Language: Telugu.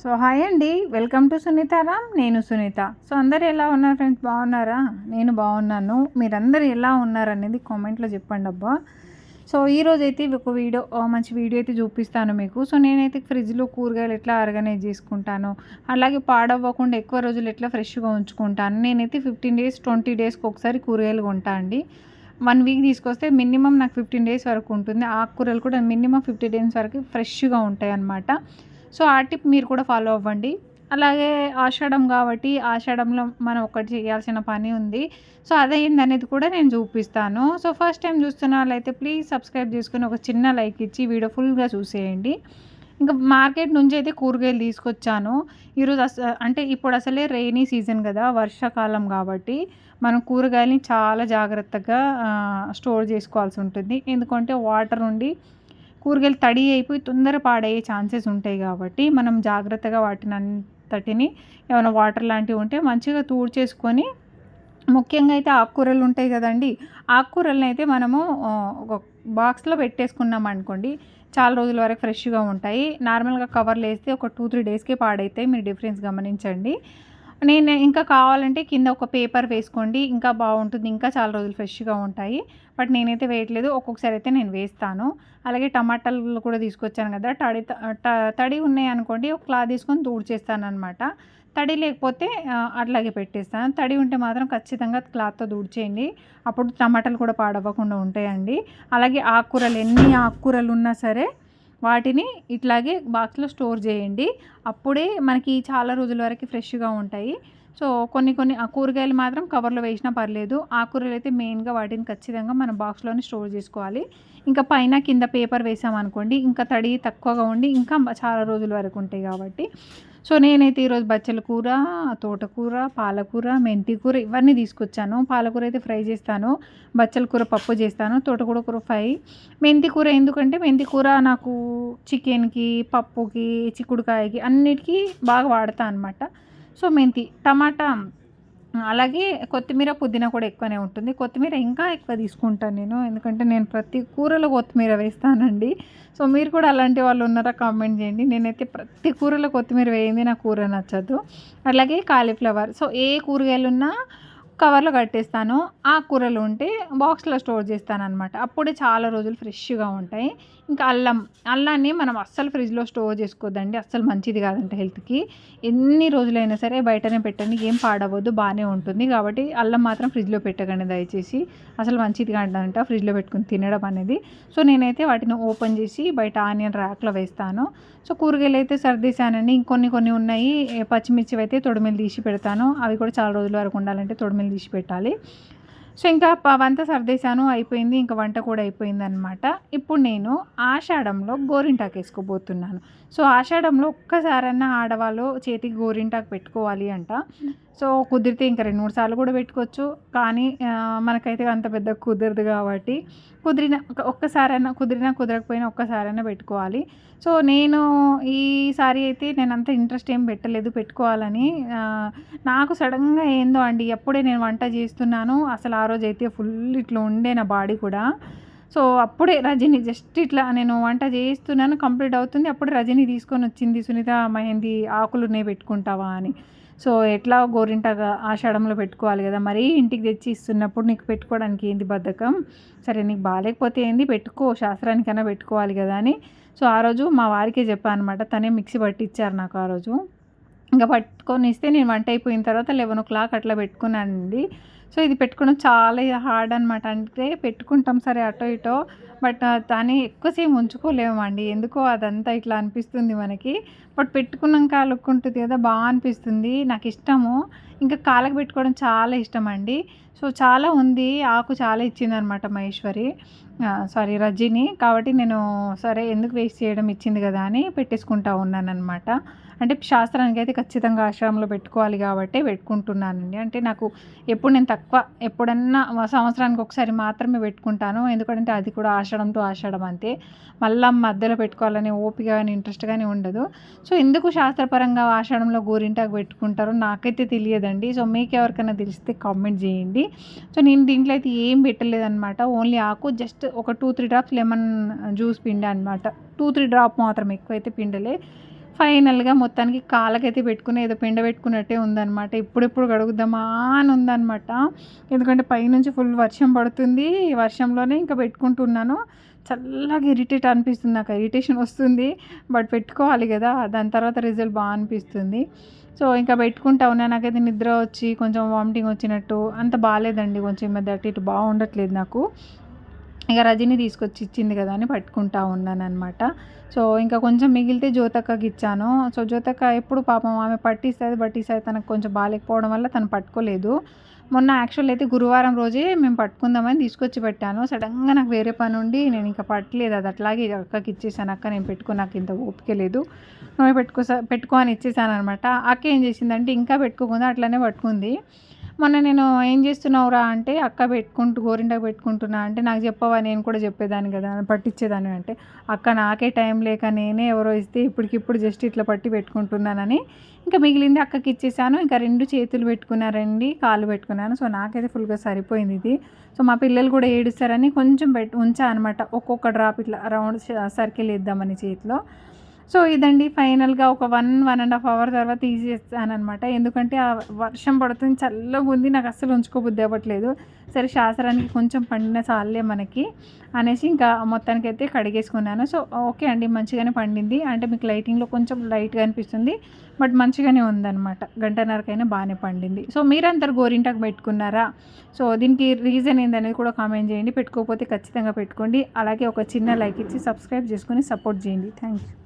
సో హాయ్ అండి. వెల్కమ్ టు సునీతారామ్ నేను సునీత. సో అందరు ఎలా ఉన్నారు ఫ్రెండ్స్? బాగున్నారా? నేను బాగున్నాను. మీరందరూ ఎలా ఉన్నారు అనేది కామెంట్లో చెప్పండి అబ్బా. సో ఈరోజు అయితే ఒక వీడియో మంచి వీడియో అయితే చూపిస్తాను మీకు. సో నేనైతే ఫ్రిడ్జ్లో కూరగాయలు ఎట్లా ఆర్గనైజ్ చేసుకుంటాను అలాగే పాడవ్వకుండా ఎక్కువ రోజులు ఎట్లా ఫ్రెష్గా ఉంచుకుంటాను. నేనైతే ఫిఫ్టీన్ డేస్ ట్వంటీ డేస్కి ఒకసారి కూరగాయలు కొంటా అండి. వన్ వీక్ తీసుకొస్తే మినిమం నాకు ఫిఫ్టీన్ డేస్ వరకు ఉంటుంది. ఆకుకూరలు కూడా మినిమం ఫిఫ్టీ డేస్ వరకు ఫ్రెష్గా ఉంటాయి అన్నమాట సో ఆ టిప్ మీరు కూడా ఫాలో అవ్వండి. అలాగే ఆషాఢం కాబట్టి ఆషాఢంలో మనం ఒకటి చేయాల్సిన పని ఉంది. సో అదేంది అనేది కూడా నేను చూపిస్తాను. సో ఫస్ట్ టైం చూస్తున్న వాళ్ళైతే ప్లీజ్ సబ్స్క్రైబ్ చేసుకుని ఒక చిన్న లైక్ ఇచ్చి వీడియో ఫుల్గా చూసేయండి. ఇంకా మార్కెట్ నుంచి అయితే కూరగాయలు తీసుకొచ్చాను. ఈరోజు అస అంటే ఇప్పుడు అసలే రెయినీ సీజన్ కదా వర్షాకాలం కాబట్టి మనం కూరగాయలని చాలా జాగ్రత్తగా స్టోర్ చేసుకోవాల్సి ఉంటుంది. ఎందుకంటే వాటర్ ఉండి కూరగాయలు తడి అయిపోయి తొందర పాడయ్యే ఛాన్సెస్ ఉంటాయి కాబట్టి మనం జాగ్రత్తగా వాటిని అంతటిని ఏమైనా వాటర్ లాంటివి ఉంటే మంచిగా తూడ్చేసుకొని ముఖ్యంగా అయితే ఆకుకూరలు ఉంటాయి కదండి. ఆకుకూరలను అయితే మనము ఒక బాక్స్లో పెట్టేసుకున్నాం అనుకోండి చాలా రోజుల వరకు ఫ్రెష్గా ఉంటాయి. నార్మల్గా కవర్లు వేస్తే ఒక టూ త్రీ డేస్కే పాడైతాయి. మీరు డిఫరెన్స్ గమనించండి. నేను ఇంకా కావాలంటే కింద ఒక పేపర్ వేసుకోండి ఇంకా బాగుంటుంది ఇంకా చాలా రోజులు ఫ్రెష్గా ఉంటాయి. బట్ నేనైతే వేయట్లేదు ఒక్కొక్కసారి అయితే నేను వేస్తాను. అలాగే టమాటాలు కూడా తీసుకొచ్చాను కదా తడి త- తడి ఉన్నాయి అనుకోండి ఒక క్లాత్ తీసుకొని దూడ్చేస్తాను అనమాట తడి లేకపోతే అట్లాగే పెట్టేస్తాను. తడి ఉంటే మాత్రం ఖచ్చితంగా క్లాత్తో దూడ్చేయండి అప్పుడు టమాటాలు కూడా పాడవ్వకుండా ఉంటాయండి. అలాగే ఆకుకూరలు ఎన్ని ఆకుకూరలు ఉన్నా సరే వాటిని ఇట్లాగే బాక్స్లో స్టోర్ చేయండి. అప్పుడే మనకి చాలా రోజుల వరకు ఫ్రెష్గా ఉంటాయి. సో కొన్ని కొన్ని ఆ కూరగాయలు మాత్రం కవర్లో వేసినా పర్లేదు. ఆకుకూరలు అయితే మెయిన్గా వాటిని ఖచ్చితంగా మనం బాక్స్లోనే స్టోర్ చేసుకోవాలి. ఇంకా పైన కింద పేపర్ వేసామనుకోండి ఇంకా తడి తక్కువగా ఉండి ఇంకా చాలా రోజుల వరకు ఉంటాయి కాబట్టి. సో నేనైతే ఈరోజు బచ్చల కూర తోటకూర పాలకూర మెంతి కూర ఇవన్నీ తీసుకొచ్చాను. పాలకూర అయితే ఫ్రై చేస్తాను. బచ్చల కూర పప్పు చేస్తాను. తోటకూర కూర ఫ్రై. మెంతి కూర ఎందుకంటే మెంతి కూర నాకు చికెన్కి పప్పుకి చిక్కుడుకాయకి అన్నిటికీ బాగా వాడతా అనమాట సో మెంతి టమాటా అలాగే కొత్తిమీర పుదీనా కూడా ఎక్కువనే ఉంటుంది. కొత్తిమీర ఇంకా ఎక్కువ తీసుకుంటాను నేను. ఎందుకంటే నేను ప్రతి కూరలో కొత్తిమీర వేస్తానండి. సో మీరు కూడా అలాంటి వాళ్ళు ఉన్నారా కామెంట్ చేయండి. నేనైతే ప్రతి కూరలో కొత్తిమీర వేయింది నా కూర నచ్చదు. అలాగే కాలీఫ్లవర్. సో ఏ కూరగాయలు ఉన్నా కవర్లో కట్టేస్తాను. ఆ కూరలు ఉంటే బాక్స్లో స్టోర్ చేస్తాను అనమాట అప్పుడే చాలా రోజులు ఫ్రెష్గా ఉంటాయి. ఇంకా అల్లం. అల్లాన్ని మనం అస్సలు ఫ్రిడ్జ్లో స్టోర్ చేసుకోవద్దండి అస్సలు మంచిది కాదంట హెల్త్కి. ఎన్ని రోజులైనా సరే బయటనే పెట్టండి. ఏం పాడవద్దు. బాగానే ఉంటుంది. కాబట్టి అల్లం మాత్రం ఫ్రిడ్జ్లో పెట్టకండి దయచేసి. అసలు మంచిది కాదంట ఫ్రిడ్జ్లో పెట్టుకుని తినడం అనేది. సో నేనైతే వాటిని ఓపెన్ చేసి బయట ఆనియన్ ర్యాక్లో వేస్తాను. సో కూరగాయలు అయితే సర్దేశానండి. ఇంకొన్ని కొన్ని ఉన్నాయి. పచ్చిమిర్చి అయితే తొడిమిలు తీసి పెడతాను. అవి కూడా చాలా రోజుల వరకు ఉండాలంటే తొడిమిలు తీసి పెట్టాలి. సో ఇంకా ప- వంట సర్దేశాను అయిపోయింది. ఇంకా వంట కూడా అయిపోయింది అనమాట ఇప్పుడు నేను ఆషాఢంలో గోరింటాకు వేసుకోబోతున్నాను. సో ఆషాఢంలో ఒక్కసారన్నా ఆడవాళ్ళు చేతికి గోరింటాకు పెట్టుకోవాలి అంట. సో కుదిరితే ఇంకా రెండు మూడు సార్లు కూడా పెట్టుకోవచ్చు. కానీ మనకైతే అంత పెద్ద కుదరదు కాబట్టి కుదిరిన ఒక్కసారైనా కుదిరినా కుదరకపోయినా ఒక్కసారైనా పెట్టుకోవాలి. సో నేను ఈసారి అయితే నేను అంత ఇంట్రెస్ట్ ఏం పెట్టలేదు పెట్టుకోవాలని. నాకు సడన్గా ఏందో అండి ఎప్పుడే నేను వంట చేస్తున్నాను అసలు ఆ రోజు అయితే ఫుల్ ఇట్లా ఉండే నా బాడీ కూడా. సో అప్పుడే రజని జస్ట్ ఇట్లా నేను వంట చేస్తున్నాను కంప్లీట్ అవుతుంది. అప్పుడే రజని తీసుకొని వచ్చింది సునీత మహేంది ఆకులు నే పెట్టుకుంటావా? అని. సో ఎట్లా గోరింటగా ఆషాఢంలో పెట్టుకోవాలి కదా మరీ ఇంటికి తెచ్చి ఇస్తున్నప్పుడు నీకు పెట్టుకోవడానికి ఏంది బద్ధకం? సరే నీకు బాగాలేకపోతే ఏంది? పెట్టుకో శాస్త్రానికైనా పెట్టుకోవాలి కదా అని. సో ఆ రోజు మా వారికే చెప్పాను అనమాట తనే మిక్సీ పట్టించారు నాకు ఆ రోజు. ఇంకా పట్టుకొని ఇస్తే నేను వంట అయిపోయిన తర్వాత లెవెన్ ఓ క్లాక్ అట్లా పెట్టుకున్నానండి. సో ఇది పెట్టుకోవడం చాలా హార్డ్ అనమాట అంటే పెట్టుకుంటాం సరే అటో ఇటో బట్ దాన్ని ఎక్కువసేపు ఉంచుకోలేమండి. ఎందుకో అదంతా ఇట్లా అనిపిస్తుంది మనకి. బట్ పెట్టుకున్నాక లుక్ ఉంటుంది కదా బాగా అనిపిస్తుంది. నాకు ఇష్టము. ఇంకా కాళ్ళకి పెట్టుకోవడం చాలా ఇష్టం అండి. సో చాలా ఉంది. ఆకు చాలా ఇచ్చింది అనమాట మహేశ్వరి. సారీ రజిని. కాబట్టి నేను సరే ఎందుకు వేస్ట్ చేయడం ఇచ్చింది కదా అని పెట్టేసుకుంటా ఉన్నాను అనమాట అంటే శాస్త్రానికి అయితే ఖచ్చితంగా ఆశ్రమంలో పెట్టుకోవాలి కాబట్టి పెట్టుకుంటున్నానండి. అంటే నాకు ఎప్పుడు నేను తక్కువ ఎప్పుడన్నా సంవత్సరానికి ఒకసారి మాత్రమే పెట్టుకుంటాను. ఎందుకంటే అది కూడా ఆషాఢంతో ఆషాఢం అంతే. మళ్ళీ మధ్యలో పెట్టుకోవాలని ఓపిక కానీ ఇంట్రెస్ట్ కానీ ఉండదు. సో ఎందుకు శాస్త్రపరంగా ఆషాఢంలో గోరింటాకు పెట్టుకుంటారో నాకైతే తెలియదండి. సో మీకు ఎవరికైనా తెలిస్తే కామెంట్ చేయండి. సో నేను దీంట్లో అయితే ఏం పెట్టలేదన్నమాట. ఓన్లీ ఆకు జస్ట్ ఒక two three drops lemon juice పిండా అనమాట టూ త్రీ డ్రాప్ మాత్రం ఎక్కువైతే పిండలే. ఫైనల్గా మొత్తానికి కాళ్ళకైతే పెట్టుకుని ఏదో పిండ పెట్టుకున్నట్టే ఉందన్నమాట. ఇప్పుడెప్పుడు గడుగుద్దామా అని ఉందన్నమాట. ఎందుకంటే పైనుంచి ఫుల్ వర్షం పడుతుంది. వర్షంలోనే ఇంకా పెట్టుకుంటున్నాను. చల్లగా ఇరిటేట్ అనిపిస్తుంది. నాకు ఇరిటేషన్ వస్తుంది. బట్ పెట్టుకోవాలి కదా. దాని తర్వాత రిజల్ట్ బాగా అనిపిస్తుంది. సో ఇంకా పెట్టుకుంటా ఉన్నా. నాకైతే నిద్ర వచ్చి కొంచెం వామిటింగ్ వచ్చినట్టు అంత బాగాలేదండి. కొంచెం ఈ మధ్య అటు ఇటు బాగుండట్లేదు నాకు. ఇక రజని తీసుకొచ్చి ఇచ్చింది కదా అని పట్టుకుంటా ఉన్నాను అనమాట సో ఇంకా కొంచెం మిగిలితే జ్యోతక్కకి ఇచ్చాను. సో జ్యోతక్క ఎప్పుడు పాపం ఆమె పట్టిస్తుంది పట్టిస్తుంది. తనకు కొంచెం బాగాలేకపోవడం వల్ల తను పట్టుకోలేదు. మొన్న యాక్చువల్ అయితే గురువారం రోజే మేము పట్టుకుందామని తీసుకొచ్చి పెట్టాను. సడన్గా నాకు వేరే పని ఉండి నేను ఇంకా పట్టలేదు. అది అట్లాగే అక్కకి ఇచ్చేసాను. అక్క నేను పెట్టుకో నాకు ఇంత ఓపిక లేదు. నువ్వు పెట్టుకో పెట్టుకో అని ఇచ్చేసాను అనమాట అక్క ఏం చేసిందంటే ఇంకా పెట్టుకోకుండా అట్లనే పట్టుకుంది. మొన్న నేను ఏం చేస్తున్నావురా అంటే అక్క పెట్టుకుంటూ గోరింటకు పెట్టుకుంటున్నా అంటే నాకు చెప్పవా నేను కూడా చెప్పేదాన్ని కదా పట్టించేదాన్ని అంటే అక్క నాకే టైం లేక నేనే ఎవరో ఇస్తే ఇప్పటికిప్పుడు జస్ట్ ఇట్లా పట్టి పెట్టుకుంటున్నానని ఇంకా మిగిలింది అక్కకి ఇచ్చేసాను ఇంకా రెండు చేతులు పెట్టుకున్నారండి కాళ్ళు పెట్టుకున్నాను సో నాకైతే ఫుల్గా సరిపోయింది ఇది. సో మా పిల్లలు కూడా ఏడుస్తారని కొంచెం పెట్ ఉంచా అనమాట ఒక్కొక్క డ్రాప్ ఇట్లా రౌండ్ సర్కిల్ వేద్దామని చేతిలో. సో ఇదండి ఫైనల్గా ఒక one one and half hour తర్వాత తీసేస్తాను ఎందుకంటే ఆ వర్షం పడుతుంది చల్లగా ఉంది నాకు అస్సలు ఉంచుకోబుద్ధి అవ్వట్లేదు. సరే శాస్త్రానికి కొంచెం పండిన చాలే మనకి అనేసి ఇంకా మొత్తానికి అయితే కడిగేసుకున్నాను. సో ఓకే అండి మంచిగానే పండింది. అంటే మీకు లైటింగ్లో కొంచెం లైట్గా అనిపిస్తుంది బట్ మంచిగానే ఉందన్నమాట. గంటన్నరకైనా బాగానే పండింది. సో మీరంతరు గోరింటాకు పెట్టుకున్నారా? సో దీనికి రీజన్ ఏందనేది కూడా కామెంట్ చేయండి. పెట్టుకోకపోతే ఖచ్చితంగా పెట్టుకోండి. అలాగే ఒక చిన్న లైక్ ఇచ్చి సబ్స్క్రైబ్ చేసుకొని సపోర్ట్ చేయండి. Thank you